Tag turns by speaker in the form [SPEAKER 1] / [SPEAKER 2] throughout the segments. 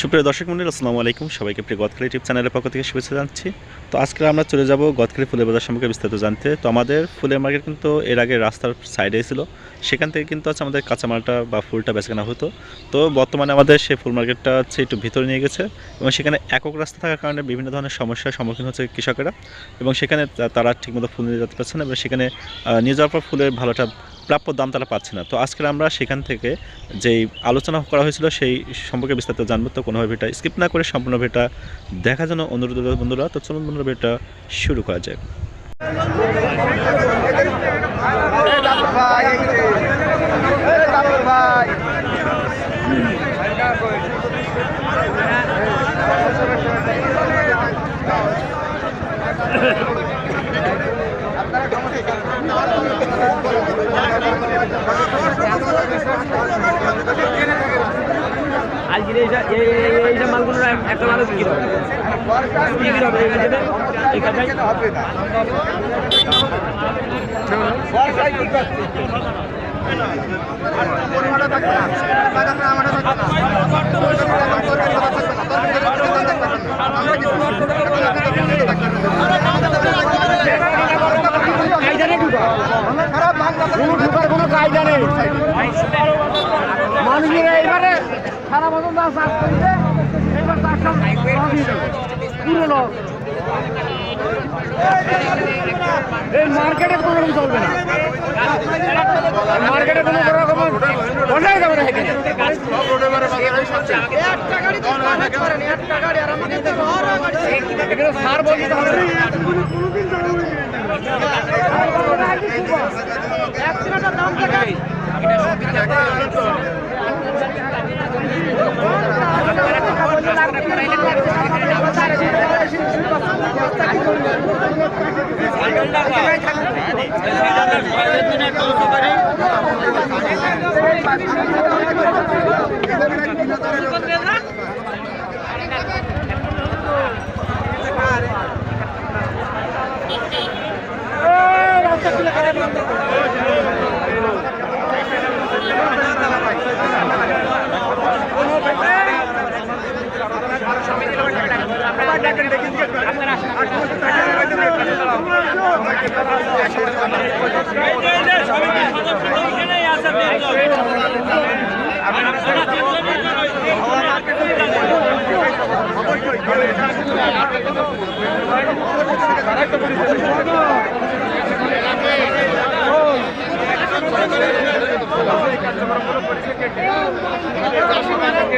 [SPEAKER 1] সুপ্রিয় দর্শক মন্ডল, আসসালামু আলাইকুম। সবাইকে প্রিয় গদখালি টিপ চ্যানেলের পক্ষ থেকে শুভেচ্ছা জানাচ্ছি। তো আজকে আমরা চলে যাব গদখালি ফুলের বাজার সম্পর্কে বিস্তারিত জানতে। তো আমাদের ফুলের মার্কেট কিন্তু এর আগে রাস্তার সাইডে ছিল। সেখান থেকে কিন্তু আছে আমাদের কাঁচামালটা বা ফুলটা বেচাকেনা হতো। তো বর্তমানে আমাদের সেই ফুল মার্কেটটা হচ্ছে একটু ভিতরে নিয়ে গেছে এবং সেখানে একক রাস্তা থাকার কারণে বিভিন্ন ধরনের সমস্যার সম্মুখীন হচ্ছে কৃষকেরা। এবং সেখানে তারা ঠিকমতো ফুল নিয়ে যেতে পারছে না এবং সেখানে নিয়ে যাওয়ার পর ফুলের ভালোটা প্রাপ্য দাম তারা পাচ্ছে না। তো আজকে আমরা সেখান থেকে যেই আলোচনা করা হয়েছিল সেই সম্পর্কে বিস্তারিত জানব। তো কোনোভাবে এটা স্কিপ না করে সম্পূর্ণ ভিটা দেখার জন্য অনুরোধ বন্ধুরা। তো চলুন বন্ধুরা ভিটা শুরু করা যাক।
[SPEAKER 2] ভাই
[SPEAKER 3] আজকে এইটা এই- এই- এইটা মালগুলো একটা মালও বিক্রি হবে। বিক্রি হবে এখানে
[SPEAKER 2] এখানে না
[SPEAKER 3] কায়দা নেই মানুষের এইবারে সারা বছর দাম চাষ করছে, এবার তার সব পুরো এই মার্কেটে কোনো রকম চলবে না। মার্কেটে কোনো রকম বসাই যাবে না এখানে। সার বলতে হবে।
[SPEAKER 2] Gracias. আপনারা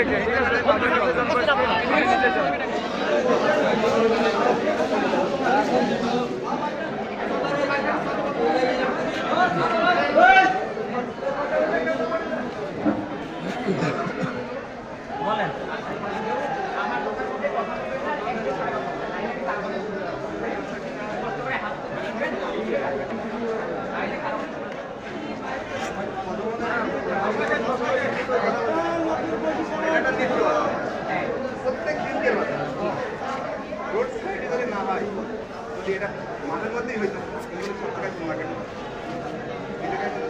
[SPEAKER 2] প্রত্যেক না হয়। যদি এটা মাঠের মধ্যেই হইতো। এগুলো সব টাকায় ফুল মার্কেট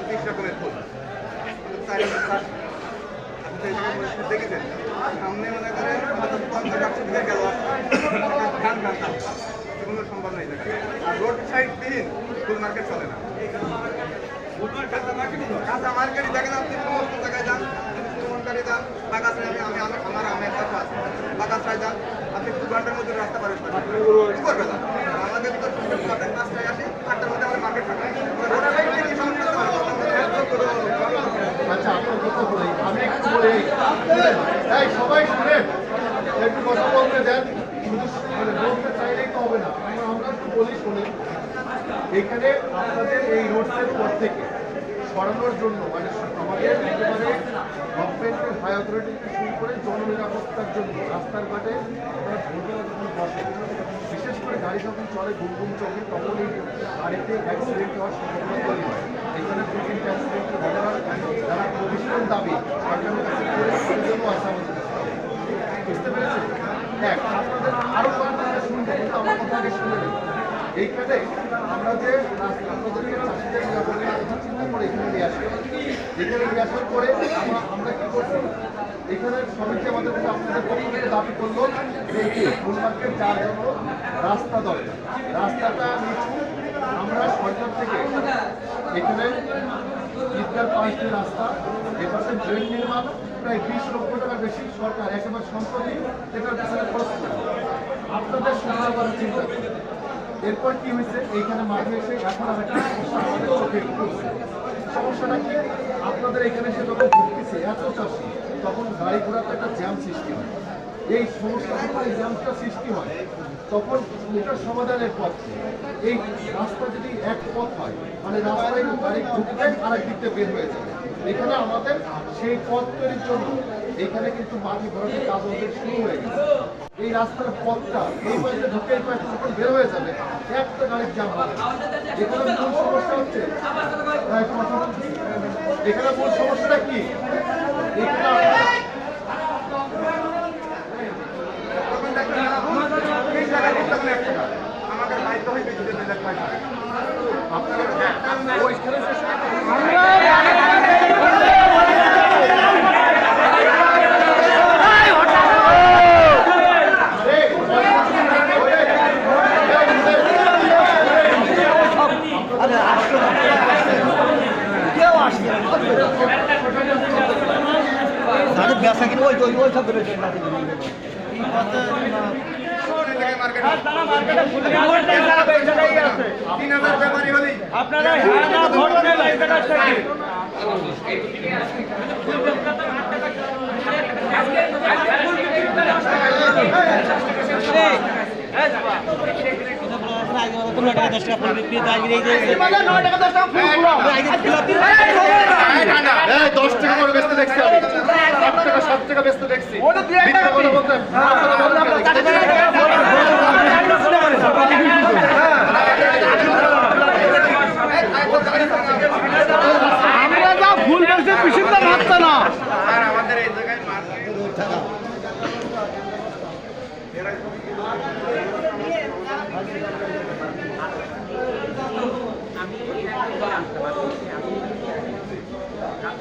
[SPEAKER 2] তিরিশ রকমের চার দেখেছেন। সামনে মনে করেন পঞ্চাশ একশো দিকে গেল ধান ধান এগুলো সম্ভব নয় এই আর রোড সাইড দিন ফুল মার্কেট চলে না। কাঁচা মার্কেটই দেখেন আপনি সমস্ত জায়গায় যান ভ্রমণকারী যান বাগাছায় আমি আমি আমি আমার আমের কাছে আছে বাগাছায় যান আপনি দু ঘণ্টার মধ্যে রাস্তা পারেন দুপুর বেলা আর আমাদের তো সকাল পাঁচটায় আসি আটটার মধ্যে আমাদের মার্কেট থাকে রোড সাইড থেকে সমস্যা
[SPEAKER 4] আচ্ছা আপনার কথা বলি আমি একটু বলি এই সবাই শুনেন একটু কথা বলতে দেন শুধু মানে বলতে চাইলেই তো হবে না আমরা আমরা একটু বলি শুনে। এখানে আপনাদের এই রোডসের পর থেকে সরানোর জন্য মানে আমাদের একেবারে গভর্নমেন্টের হাই অথরিটি থেকে শুরু করে জননিরাপত্তার জন্য রাস্তার ঘাটে আপনারা ভোটরা যখন বসে বিশেষ করে গাড়ি যখন চলে ঘুমঘুম চোখে তখন এই গাড়িতে অ্যাক্সিডেন্ট হওয়ার সম্ভাবনা তৈরি হয়। এখানে দু তিনটে অ্যাক্সিডেন্টের ঘটনা যারা প্রতিষ্ঠান দাবি, সরকারের কাছে করে তাদের জন্য আসা আমাদের কাছে। বুঝতে পেরেছেন এক আপনাদের আরও কয়েকটা শুনতে কিন্তু আমার কথা আগে শুনে নেবেন এইখানে আমরা যে চিন্তা করে এখানে নিয়ে আসি। এখানে নিয়ে পরে আমরা কি করছি? এখানে সমিতি আমাদের কাছে আপনাদের পক্ষ দাবি করল যে রাস্তা দরকার। রাস্তাটা নিচু, আমরা সরকার থেকে এখানে পাশ রাস্তা, এপাশে ড্রেন নির্মাণ, প্রায় বিশ লক্ষ টাকা বেশি সরকার, একেবারে সম্প্রতি এটার পিছনে খরচ আপনাদের সহায় করার চিন্তা। এরপর কি হয়েছে? এইখানে মাঠে এসে এখন সমস্যাটা কি? আপনাদের এখানে এসে যখন ঢুকতেছে এত চাষি তখন গাড়ি ঘোড়াতে একটা জ্যাম সৃষ্টি হয়। এই সমস্যা যখন এই জ্যামটা সৃষ্টি হয়, তখন এটার সমাধানের পথ এই রাস্তা যদি এক পথ হয় মানে রাস্তায় গাড়ি ঢুকবে আর এক দিক বের হয়ে যাবে এখানে আমাদের সেই পথ তৈরির জন্য এখানে কিন্তু মাটি ভরাটের কাজ আমাদের শুরু হয়ে গেছে। এই রাস্তার পথটা, এই পাশে ঢুকে এই পাশে বের হয়ে যাবে, একটা গাড়ির জ্যাম হবে। এখানে মূল সমস্যা হচ্ছে হ্যাঁ। এখানে মূল সমস্যাটা কি?
[SPEAKER 2] আমাকে বাধ্য হয়ে বেশি আপনারা
[SPEAKER 3] হ্যাঁ না এই জায়গার থেকে
[SPEAKER 5] পনেরো টাকা দশ টাকা ফুল বিক্রি তো আজকে এই
[SPEAKER 4] দশ টাকা করে বেচতে দেখছি আমি আট টাকা সাত টাকা বেচতে দেখছি বলতে আপনারা বলতে আপনারা
[SPEAKER 5] আমরা যা ভুল বলছি পিছনটা ভাবতো না
[SPEAKER 2] আর আমাদের এই জায়গায় মার্কেট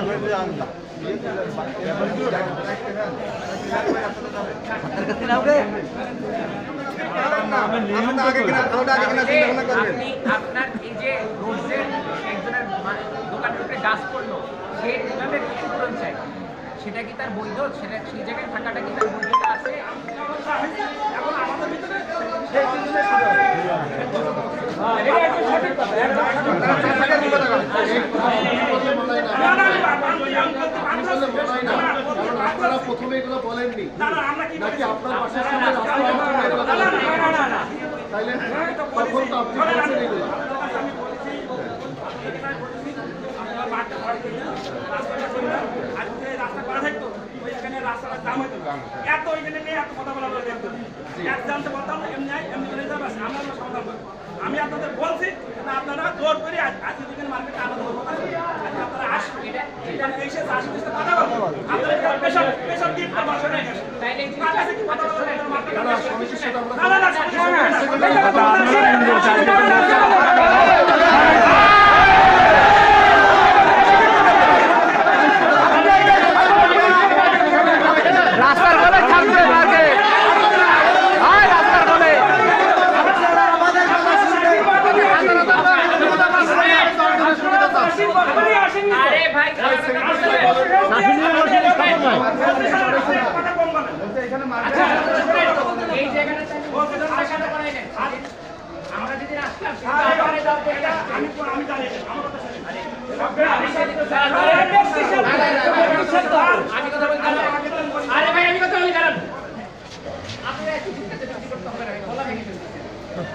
[SPEAKER 2] করবেন
[SPEAKER 6] আপনি আপনার একজনের মা- দোকানের উপরে গাছ পড়ল সে এভাবে ক্ষতিপূরণ চাই সেটা কি তার বৈধ সেটা সেই জায়গায় থাকাটা কি তার বৈধতা আছে
[SPEAKER 4] আপনারা প্রথমে এগুলো বলেননি নাকি আপনার পাশের সামনে রাস্তা? তাইলে তখন তো আপনি বলছেন এগুলো
[SPEAKER 7] রাস্তা করা থাকতো ওইখানে রাস্তাটার কথা এমনি এমনি আমরা আমি আপনাদের বলছি আপনারা জোর করে আজ- আজকে দিকের মার্কেটে আলাদা করব আপনারা আসুন এখানে এসে কথা বলব আপনারা এটা পেশার পেশার দিন বা বাসা নিয়ে গেছে
[SPEAKER 6] তাইলে এই যে-
[SPEAKER 7] তার কাছে কি কথা বলব
[SPEAKER 4] না, সমিতির সাথে আমরা
[SPEAKER 7] না না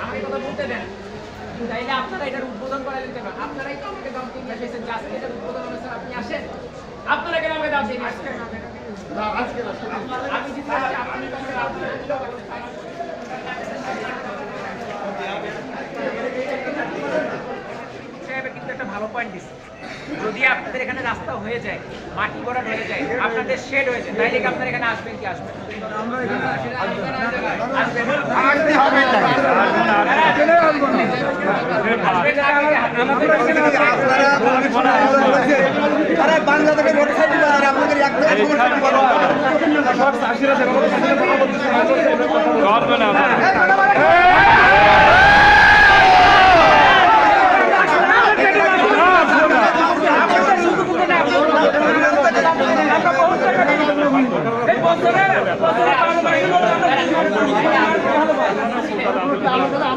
[SPEAKER 6] আমাকে আপনারা এটার উদ্বোধন করে দিতে পারেন আপনারাই আমাকে দাম দিয়ে এসেছেন আজকে এটার উদ্বোধন হয়েছে আপনি আসেন আপনারা কেন হয়ে যায় মাটি ভরা হয়ে যায় আপনাদের শেড হয়ে যায় তাইলে কি আপনারা এখানে আসবেন কি আসবেন?
[SPEAKER 5] বাংলা থেকে আপনাদের এক করে আমরা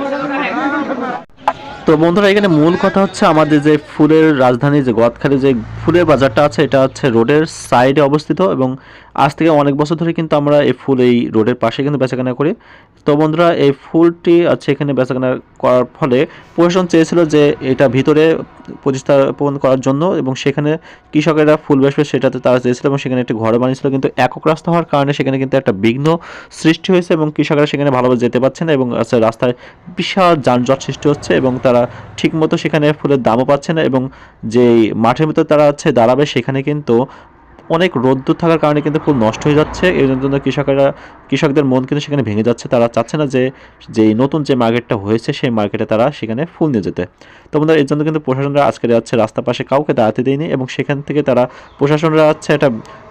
[SPEAKER 1] তো বন্ধুরা, এখানে মূল কথা হচ্ছে আমাদের যে ফুলের রাজধানী, যে গদখালি যে ফুলের বাজারটা আছে, এটা হচ্ছে রোডের সাইডে অবস্থিত এবং আজ থেকে অনেক বছর ধরে কিন্তু আমরা এই ফুল এই রোডের পাশে কিন্তু বেচাকেনা করি। তো বন্ধুরা, এই ফুলটি আছে এখানে বেচাকেনা করার ফলে প্রশাসন চেয়েছিল যে এটা ভিতরে প্রতিস্থাপন করার জন্য এবং সেখানে কৃষকেরা ফুল বেসবে সেটাতে তারা চেয়েছিল এবং সেখানে একটি ঘর বানিয়েছিল, কিন্তু একক রাস্তা হওয়ার কারণে সেখানে কিন্তু একটা বিঘ্ন সৃষ্টি হয়েছে এবং কৃষকরা সেখানে ভালোভাবে যেতে পারছে না এবং রাস্তায় বিশাল যানজট সৃষ্টি হচ্ছে এবং তারা ঠিকমতো সেখানে ফুলের দামও পাচ্ছে না এবং যেই মাঠের ভিতর তারা আছে দাঁড়াবে, সেখানে কিন্তু অনেক রোদ্দুর থাকার কারণে কিন্তু ফুল নষ্ট হয়ে যাচ্ছে। এর জন্য কৃষকেরা, কৃষকদের মন কিন্তু সেখানে ভেঙে যাচ্ছে। তারা চাচ্ছে না যে যে নতুন যে মার্কেটটা হয়েছে, সেই মার্কেটে তারা সেখানে ফুল নিয়ে যেতে। তো বন্ধুরা, এর জন্য কিন্তু প্রশাসনরা আজকে যাচ্ছে রাস্তার পাশে কাউকে দাঁড়াতে দেয়নি এবং সেখান থেকে তারা প্রশাসনরা হচ্ছে একটা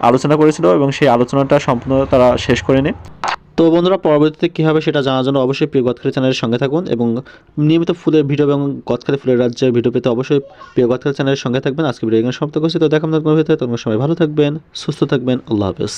[SPEAKER 1] আলোচনা করেছিল এবং সেই আলোচনাটা সম্পূর্ণ তারা শেষ করেনি। তো বন্ধুরা, পরবর্তীতে কী হবে সেটা জানার জন্য অবশ্যই প্রিয় গদখালি চ্যানেলের সঙ্গে থাকুন এবং নিয়মিত ফুলের ভিডিও এবং গদখালি ফুলের রাজ্যের ভিডিও পেতে অবশ্যই প্রিয় গদখালি চ্যানেলের সঙ্গে থাকবেন। আজকে ভিডিও এখানে সমাপ্ত করছি। তো দেখা আপনার ভিতরে তোমার সবাই ভালো থাকবেন, সুস্থ থাকবেন। আল্লাহ হাফেজ।